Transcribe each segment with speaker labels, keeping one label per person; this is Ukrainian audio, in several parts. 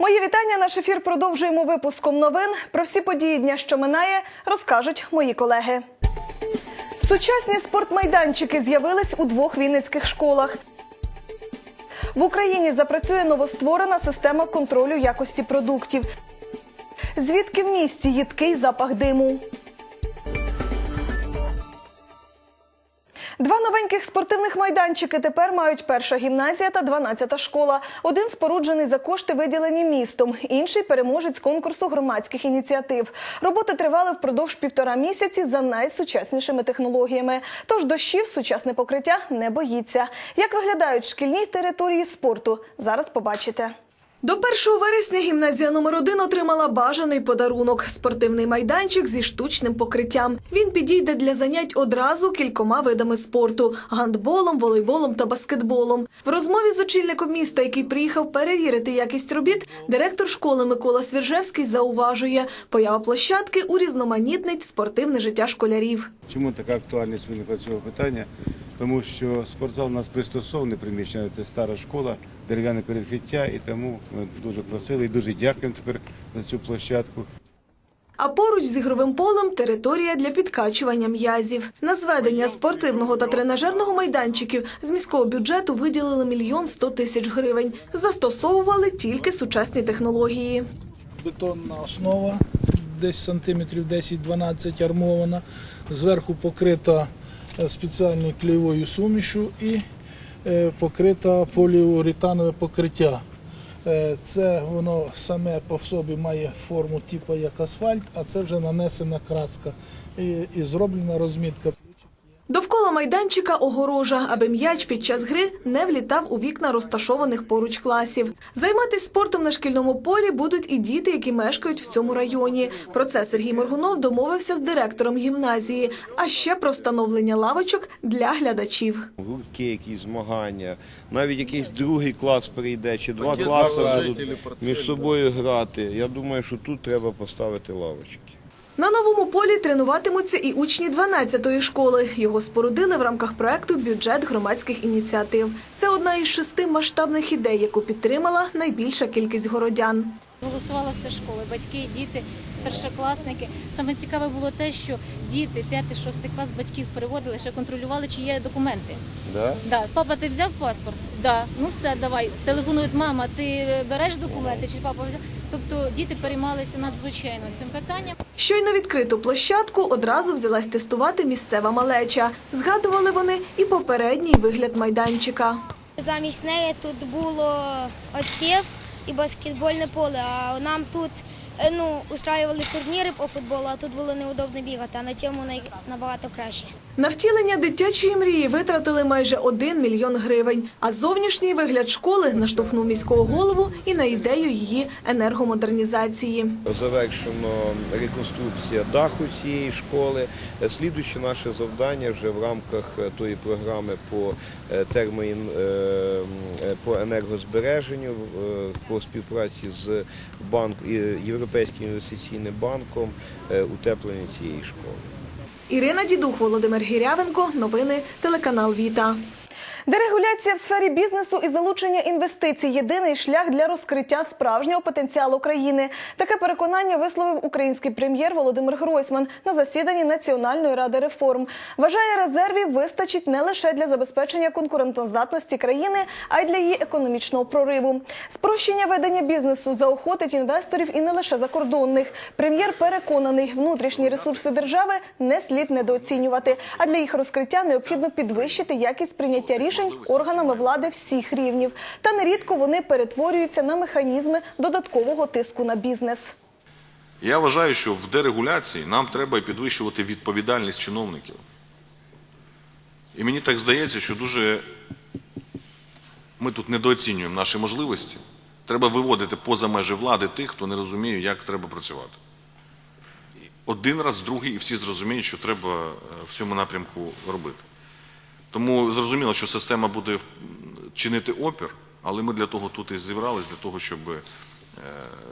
Speaker 1: Мої вітання. Наш ефір продовжуємо випуском новин. Про всі події дня, що минає, розкажуть мої колеги. Сучасні спортмайданчики з'явились у двох вінницьких школах. В Україні запрацює новостворена система контролю якості продуктів. Звідки в місті їдкий запах диму? Два новеньких спортивних майданчики тепер мають перша гімназія та 12-та школа. Один споруджений за кошти, виділені містом, інший переможець конкурсу громадських ініціатив. Роботи тривали впродовж півтора місяці за найсучаснішими технологіями. Тож дощів сучасне покриття не боїться. Як виглядають шкільні території спорту? Зараз побачите. До 1 вересня гімназія номер 1 отримала бажаний подарунок спортивний майданчик зі штучним покриттям. Він підійде для занять одразу кількома видами спорту: гандболом, волейболом та баскетболом. В розмові з очільником міста, який приїхав перевірити якість робіт, директор школи Микола Свіржевський зауважує, поява площадки урізноманітнить спортивне життя школярів.
Speaker 2: Чому така актуальність виникла цього питання? Тому що спортзал у нас пристосований приміщення, це стара школа, дерев'яне перекриття, і тому ми дуже просили і дуже дякуємо тепер за цю площадку.
Speaker 1: А поруч з ігровим полем територія для підкачування м'язів. На зведення спортивного та тренажерного майданчиків з міського бюджету виділили мільйон сто тисяч гривень. Застосовували тільки сучасні технології.
Speaker 3: бетонна основа, десь сантиметрів 10-12 армована, зверху покрита спеціальною клеєвою сумішю і е, покрита поліуретанове покриття. Е, Це воно саме по собі має форму типу як асфальт, а це вже нанесена краска і, і зроблена розмітка.
Speaker 1: Довкола майданчика огорожа, аби м'яч під час гри не влітав у вікна розташованих поруч класів. Займатися спортом на шкільному полі будуть і діти, які мешкають в цьому районі. Про це Сергій Моргунов домовився з директором гімназії, а ще про встановлення лавочок для глядачів.
Speaker 4: гуртки, якісь змагання, навіть якийсь другий клас прийде, чи два класи будуть між собою грати. Я думаю, що тут треба поставити лавочки.
Speaker 1: На новому полі тренуватимуться і учні 12-ї школи. Його спорудили в рамках проекту Бюджет громадських ініціатив. Це одна із шести масштабних ідей, яку підтримала найбільша кількість городян.
Speaker 5: Голосувала вся школа, батьки, діти, старшокласники. Саме цікаве було те, що діти 5-6 клас батьків переводили, ще контролювали, чи є документи.
Speaker 4: Да?
Speaker 5: Да, папа, ти взяв паспорт? Да, ну все, давай. Телефонують, мама, ти береш документи, чи папа взяв? Тобто діти переймалися надзвичайно цим питанням.
Speaker 1: Щойно відкриту площадку одразу взялась тестувати місцева малеча. Згадували вони і попередній вигляд майданчика.
Speaker 6: Замість неї тут було отсів і баскетбольне поле, а нам тут ну, устраювали турніри по футболу, а тут було неудобно бігати, а на цьому набагато краще.
Speaker 1: На втілення дитячої мрії витратили майже 1 мільйон гривень. А зовнішній вигляд школи наштовхнув міського голову і на ідею її енергомодернізації.
Speaker 4: Завершено реконструкція даху цієї школи. Е, Слідуюче наше завдання вже в рамках е, тої програми по е, термоін, е, е, по енергозбереженню, е, по співпраці з банк, і Європейським інвестиційним банком е, утеплення цієї школи.
Speaker 1: Ірина Дідух, Володимир Гірявенко. Новини телеканал Віта. Дерегуляція в сфері бізнесу і залучення інвестицій єдиний шлях для розкриття справжнього потенціалу країни. Таке переконання висловив український прем'єр Володимир Гройсман на засіданні Національної ради реформ. Вважає, резервів вистачить не лише для забезпечення конкурентоздатності країни, а й для її економічного прориву. Спрощення ведення бізнесу заохотить інвесторів і не лише закордонних. Прем'єр переконаний, внутрішні ресурси держави не слід недооцінювати. А для їх розкриття необхідно підвищити якість прийняття рішень органами влади всіх рівнів. Та нерідко вони перетворюються на механізми додаткового тиску на бізнес.
Speaker 7: Я вважаю, що в дерегуляції нам треба підвищувати відповідальність чиновників. І мені так здається, що дуже ми тут недооцінюємо наші можливості. Треба виводити поза межі влади тих, хто не розуміє, як треба працювати. Один раз, другий, і всі зрозуміють, що треба е, в цьому напрямку робити. Тому зрозуміло, що система буде чинити опір, але ми для того тут і зібрались, для того, щоб е,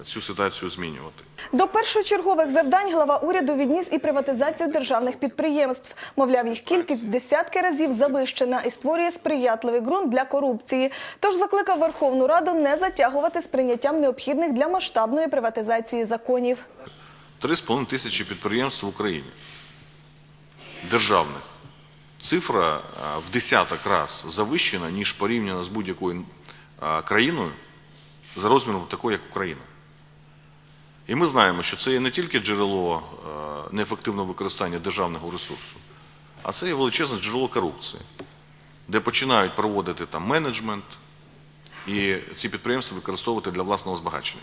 Speaker 7: цю ситуацію змінювати.
Speaker 1: До першочергових завдань глава уряду відніс і приватизацію державних підприємств. Мовляв, їх кількість в десятки разів завищена і створює сприятливий ґрунт для корупції. Тож закликав Верховну Раду не затягувати з прийняттям необхідних для масштабної приватизації законів.
Speaker 7: 3,5 тисячі підприємств в Україні державних. Цифра е, в десяток раз завищена, ніж порівняно з будь-якою е, країною за розміром такою, як Україна. І ми знаємо, що це є не тільки джерело е, неефективного використання державного ресурсу, а це є величезне джерело корупції, де починають проводити там менеджмент і ці підприємства використовувати для власного збагачення.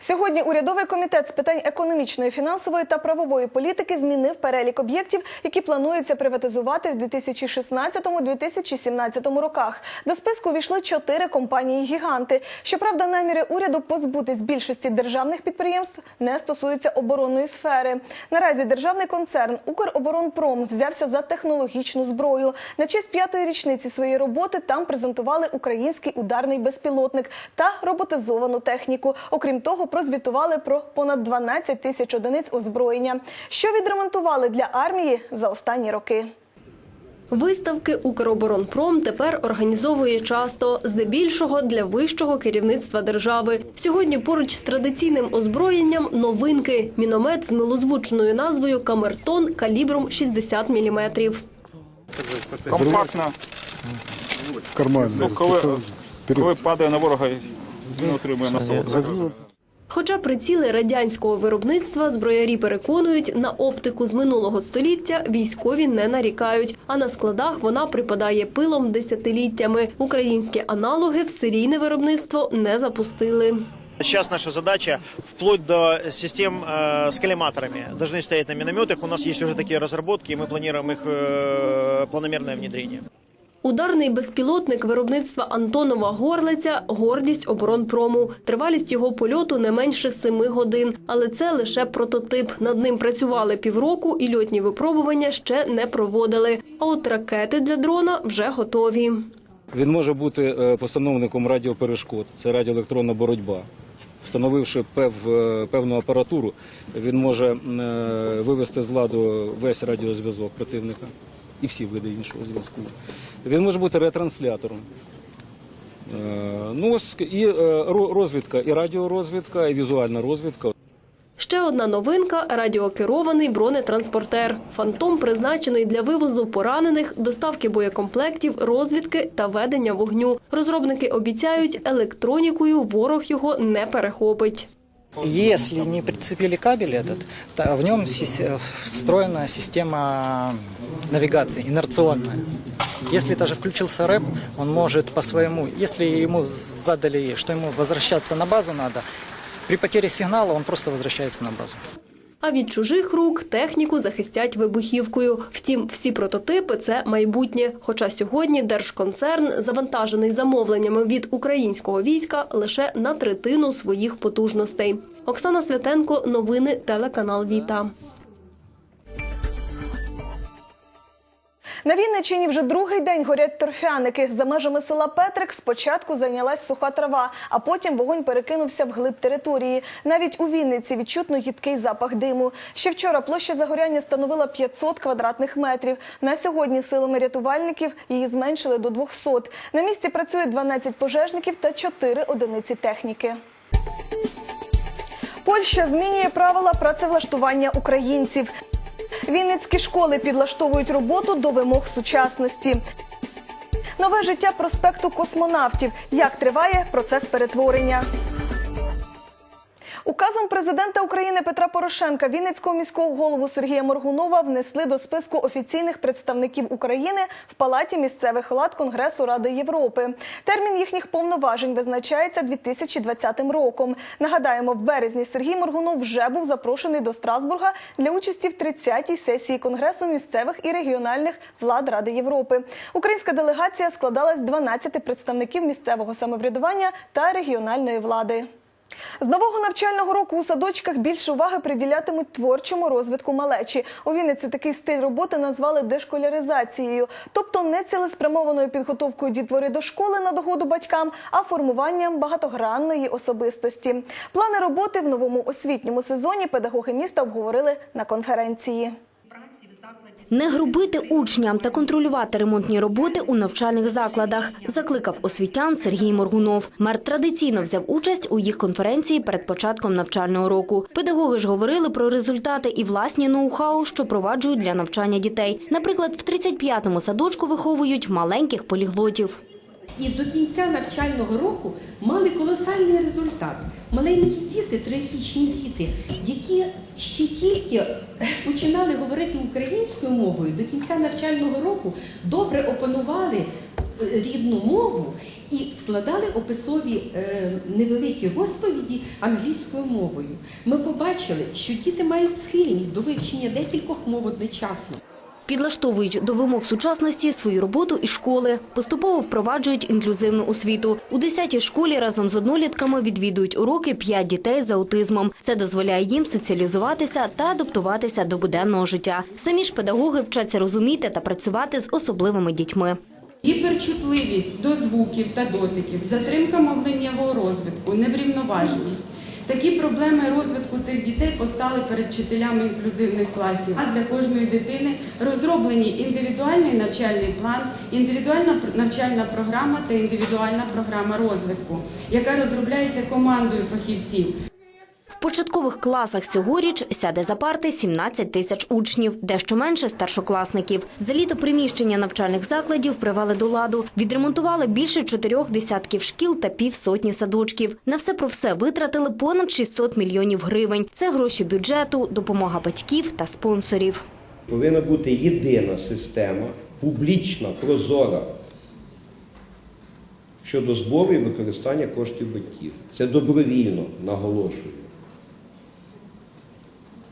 Speaker 1: Сьогодні урядовий комітет з питань економічної, фінансової та правової політики змінив перелік об'єктів, які планується приватизувати в 2016-2017 роках. До списку увійшли чотири компанії-гіганти. Щоправда, наміри уряду позбутись більшості державних підприємств не стосуються оборонної сфери. Наразі державний концерн Укроборонпром взявся за технологічну зброю. На честь п'ятої річниці своєї роботи там презентували український ударний безпілотник та роботизовану техніку. Окрім того, прозвітували про понад 12 тисяч одиниць озброєння, що відремонтували для армії за останні роки.
Speaker 8: Виставки Укроборонпром тепер організовує часто, здебільшого для вищого керівництва держави. Сьогодні поруч з традиційним озброєнням новинки – міномет з милозвучною назвою «Камертон» калібром 60 мм.
Speaker 9: компактно,
Speaker 10: в кармані.
Speaker 9: ну, коли, коли падає на ворога, він отримує насолоду.
Speaker 8: Хоча приціли радянського виробництва зброярі переконують, на оптику з минулого століття військові не нарікають, а на складах вона припадає пилом десятиліттями. Українські аналоги в серійне виробництво не запустили.
Speaker 11: Сейчас наша задача вплоть до систем э, с коллиматорами должны стоять на минометах. У нас есть уже такие разработки, и мы планируем их э, планомерное внедрение.
Speaker 8: Ударний безпілотник виробництва Антонова Горлиця – гордість оборонпрому. Тривалість його польоту не менше семи годин. Але це лише прототип. Над ним працювали півроку і льотні випробування ще не проводили. А от ракети для дрона вже готові.
Speaker 12: Він може бути е, постановником радіоперешкод, це радіоелектронна боротьба. Встановивши пев, е, певну апаратуру, він може е, вивести з ладу весь радіозв'язок противника і всі види іншого зв'язку. Він може бути ретранслятором. Е, Ну, і е, ро- розвідка, і радіорозвідка, і візуальна розвідка.
Speaker 8: Ще одна новинка – радіокерований бронетранспортер. «Фантом» призначений для вивозу поранених, доставки боєкомплектів, розвідки та ведення вогню. Розробники обіцяють, електронікою ворог його не перехопить.
Speaker 13: Если не прицепили кабель этот, то в нем сис- э, встроена система навигации, инерционная. Если даже включился рэп, он может по своему, если ему задали, что ему возвращаться на базу надо, при потере сигнала он просто возвращается на базу.
Speaker 8: А від чужих рук техніку захистять вибухівкою. Втім, всі прототипи – це майбутнє. Хоча сьогодні держконцерн завантажений замовленнями від українського війська лише на третину своїх потужностей. Оксана Святенко, новини, телеканал Віта.
Speaker 1: На Вінниччині вже другий день горять торфяники. За межами села Петрик спочатку зайнялась суха трава, а потім вогонь перекинувся вглиб території. Навіть у Вінниці відчутно їдкий запах диму. Ще вчора площа загоряння становила 500 квадратних метрів. На сьогодні силами рятувальників її зменшили до 200. На місці працює 12 пожежників та 4 одиниці техніки. Польща змінює правила працевлаштування українців. Вінницькі школи підлаштовують роботу до вимог сучасності. Нове життя проспекту космонавтів. Як триває процес перетворення? Указом президента України Петра Порошенка Вінницького міського голову Сергія Моргунова внесли до списку офіційних представників України в палаті місцевих влад Конгресу Ради Європи. Термін їхніх повноважень визначається 2020 роком. Нагадаємо, в березні Сергій Моргунов вже був запрошений до Страсбурга для участі в 30-й сесії Конгресу місцевих і регіональних влад Ради Європи. Українська делегація складалась з 12 представників місцевого самоврядування та регіональної влади. З нового навчального року у садочках більше уваги приділятимуть творчому розвитку малечі. У Вінниці такий стиль роботи назвали дешколяризацією, тобто не цілеспрямованою підготовкою дітвори до школи на догоду батькам, а формуванням багатогранної особистості. Плани роботи в новому освітньому сезоні педагоги міста обговорили на конференції.
Speaker 14: Не грубити учням та контролювати ремонтні роботи у навчальних закладах, закликав освітян Сергій Моргунов. Мер традиційно взяв участь у їх конференції перед початком навчального року. Педагоги ж говорили про результати і власні ноу-хау, що проваджують для навчання дітей. Наприклад, в 35-му садочку виховують маленьких поліглотів.
Speaker 15: І до кінця навчального року мали колосальний результат. Маленькі діти, трирічні діти, які ще тільки починали говорити українською мовою, до кінця навчального року добре опанували е, рідну мову і складали описові е, невеликі розповіді англійською мовою. Ми побачили, що діти мають схильність до вивчення декількох мов одночасно.
Speaker 14: Підлаштовують до вимог сучасності свою роботу і школи. Поступово впроваджують інклюзивну освіту. У 10-й школі разом з однолітками відвідують уроки 5 дітей з аутизмом. Це дозволяє їм соціалізуватися та адаптуватися до буденного життя. Самі ж педагоги вчаться розуміти та працювати з особливими дітьми.
Speaker 16: Гіперчутливість до звуків та дотиків, затримка мовленнєвого розвитку, неврівноваженість. Такі проблеми розвитку цих дітей постали перед вчителями інклюзивних класів. А для кожної дитини розроблені індивідуальний навчальний план, індивідуальна навчальна програма та індивідуальна програма розвитку, яка розробляється командою фахівців.
Speaker 14: Початкових класах цьогоріч сяде за парти 17 тисяч учнів, дещо менше старшокласників. За літо приміщення навчальних закладів привели до ладу. Відремонтували більше чотирьох десятків шкіл та півсотні садочків. На все про все витратили понад 600 мільйонів гривень. Це гроші бюджету, допомога батьків та спонсорів.
Speaker 4: Повинна бути єдина система, публічна, прозора щодо збору і використання коштів батьків. Це добровільно, наголошую.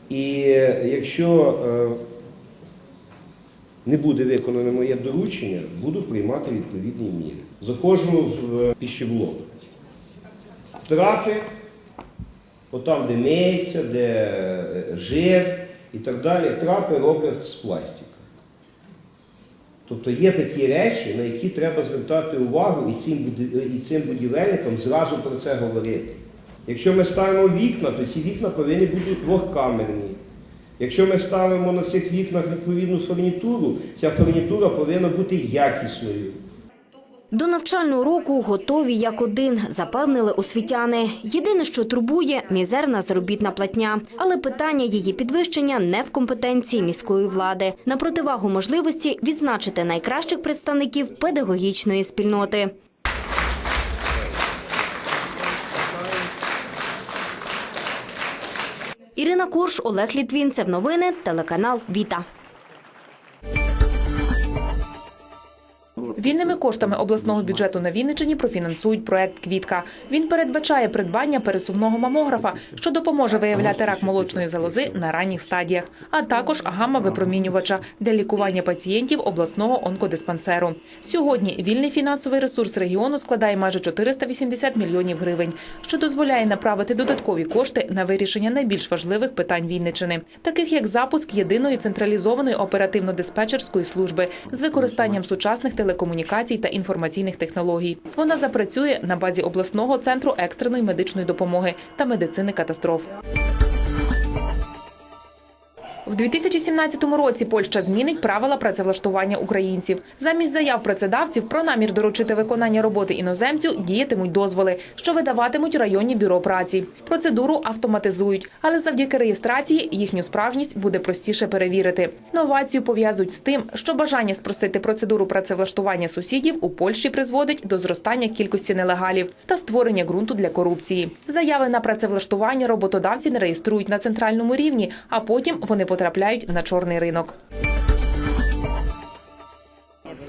Speaker 4: І якщо е, не буде виконане моє доручення, буду приймати відповідні міри. Заходжу в е, пищеблок. Трапи, отам, де миється, де е, жир і так далі, трапи роблять з пластика. Тобто є такі речі, на які треба звертати увагу і цим будівельникам зразу про це говорити. Якщо ми ставимо вікна, то ці вікна повинні бути двохкамерні. Якщо ми ставимо на цих вікнах відповідну фурнітуру, ця фурнітура повинна бути якісною.
Speaker 14: До навчального року готові як один, запевнили освітяни. Єдине, що турбує – мізерна заробітна платня. Але питання її підвищення не в компетенції міської влади. На противагу можливості відзначити найкращих представників педагогічної спільноти. Ірина Курш, Олег Літвінцев. Новини, телеканал Віта.
Speaker 17: Вільними коштами обласного бюджету на Вінниччині профінансують проект Квітка. Він передбачає придбання пересувного мамографа, що допоможе виявляти рак молочної залози на ранніх стадіях, а також гамма-випромінювача для лікування пацієнтів обласного онкодиспансеру. Сьогодні вільний фінансовий ресурс регіону складає майже 480 мільйонів гривень, що дозволяє направити додаткові кошти на вирішення найбільш важливих питань Вінниччини, таких як запуск єдиної централізованої оперативно-диспетчерської служби з використанням сучасних телекомунікацій та інформаційних технологій. Вона запрацює на базі обласного центру екстреної медичної допомоги та медицини катастроф. В 2017 році Польща змінить правила працевлаштування українців. Замість заяв працедавців про намір доручити виконання роботи іноземцю діятимуть дозволи, що видаватимуть районні бюро праці. Процедуру автоматизують, але завдяки реєстрації їхню справжність буде простіше перевірити. Новацію пов'язують з тим, що бажання спростити процедуру працевлаштування сусідів у Польщі призводить до зростання кількості нелегалів та створення ґрунту для корупції. Заяви на працевлаштування роботодавці не реєструють на центральному рівні, а потім вони потрапляють на чорний ринок.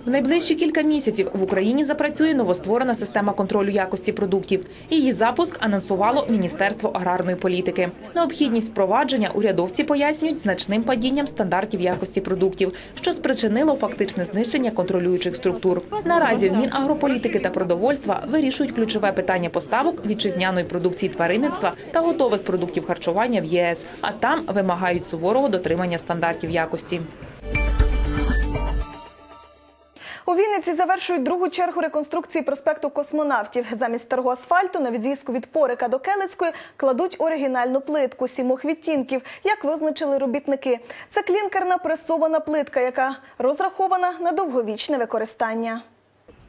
Speaker 17: В найближчі кілька місяців в Україні запрацює новостворена система контролю якості продуктів. Її запуск анонсувало Міністерство аграрної політики. Необхідність впровадження урядовці пояснюють значним падінням стандартів якості продуктів, що спричинило фактичне знищення контролюючих структур. Наразі в Мінагрополітики та продовольства вирішують ключове питання поставок вітчизняної продукції тваринництва та готових продуктів харчування в ЄС. А там вимагають суворого дотримання стандартів якості.
Speaker 1: У Вінниці завершують другу чергу реконструкції проспекту космонавтів. Замість старого асфальту на відрізку від Порика до Келицької кладуть оригінальну плитку сімох відтінків, як визначили робітники. Це клінкерна пресована плитка, яка розрахована на довговічне використання.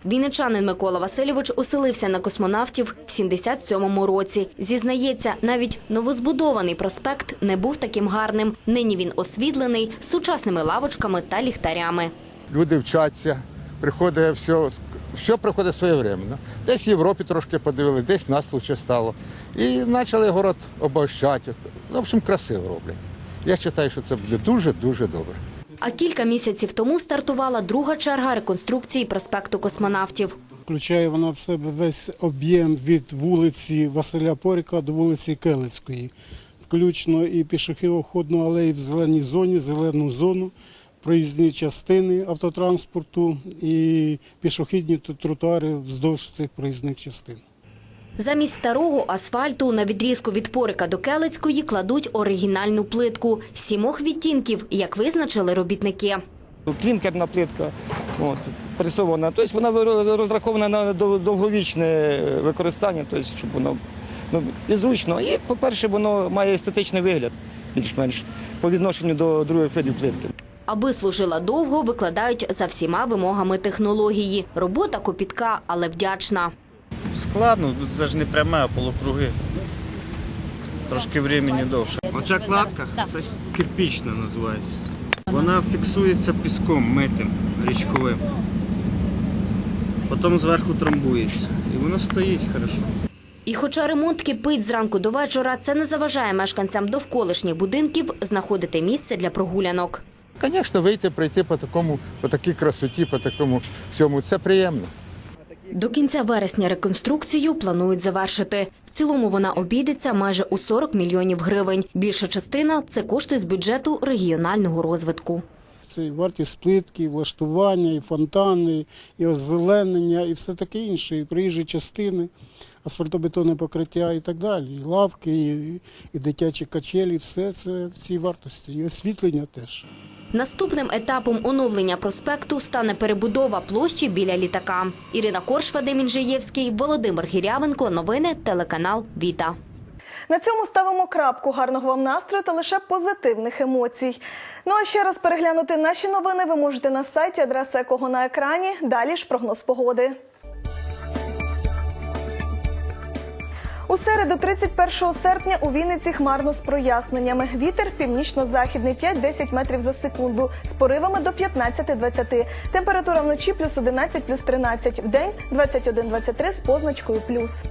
Speaker 14: Вінничанин Микола Васильович оселився на космонавтів в 77-му році. Зізнається, навіть новозбудований проспект не був таким гарним. Нині він освітлений з сучасними лавочками та ліхтарями.
Speaker 10: Люди вчаться, приходить все, все приходить своєвременно. Десь в Європі трошки подивили, десь в нас лучше стало. І почали город обощати. В общем, красиво роблять. Я вважаю, що це буде дуже-дуже добре.
Speaker 14: А кілька місяців тому стартувала друга черга реконструкції проспекту космонавтів.
Speaker 18: Включає вона в себе весь об'єм від вулиці Василя Поріка до вулиці Келицької, включно і пішохідну алеї в зеленій зоні, зелену зону, проїзні частини автотранспорту і пішохідні тротуари вздовж цих проїзних частин.
Speaker 14: Замість старого асфальту на відрізку від Порика до Келицької кладуть оригінальну плитку сімох відтінків, як визначили робітники.
Speaker 19: Клінкерна плитка от, пресована. Тобто вона розрахована на довговічне використання, тобто, щоб воно ну, і зручно. І, по-перше, воно має естетичний вигляд, більш-менш, по відношенню до других видів плитки.
Speaker 14: Аби служила довго, викладають за всіма вимогами технології. Робота копітка, але вдячна.
Speaker 20: Складно, це ж не пряме, а полукруги. Трошки времени довше. Оця кладка це кирпічна називається. Вона фіксується піском митим, річковим. Потім зверху трамбується. І воно стоїть хорошо.
Speaker 14: І хоча ремонт кипить зранку до вечора, це не заважає мешканцям довколишніх будинків знаходити місце для прогулянок.
Speaker 10: Звісно, вийти, прийти по такому, по такій красоті, по такому всьому, це приємно.
Speaker 14: До кінця вересня реконструкцію планують завершити. В цілому вона обійдеться майже у 40 мільйонів гривень. Більша частина це кошти з бюджету регіонального розвитку.
Speaker 18: Це і вартість плитки, і влаштування, і фонтани, і озеленення, і все таке інше, і проїжджі частини, асфальтобетонне покриття і так далі. І лавки, і, і дитячі качелі, все це в цій вартості. І освітлення теж.
Speaker 14: Наступним етапом оновлення проспекту стане перебудова площі біля літака. Ірина Корш, Вадим Інжиєвський, Володимир Гірявенко. Новини телеканал Віта.
Speaker 1: На цьому ставимо крапку. Гарного вам настрою та лише позитивних емоцій. Ну а ще раз переглянути наші новини ви можете на сайті, адреса якого на екрані. Далі ж прогноз погоди. У середу, 31 серпня, у Вінниці хмарно з проясненнями. Вітер північно-західний 5-10 метрів за секунду з поривами до 15-20. Температура вночі плюс 11, плюс 13. В день 21-23 з позначкою плюс.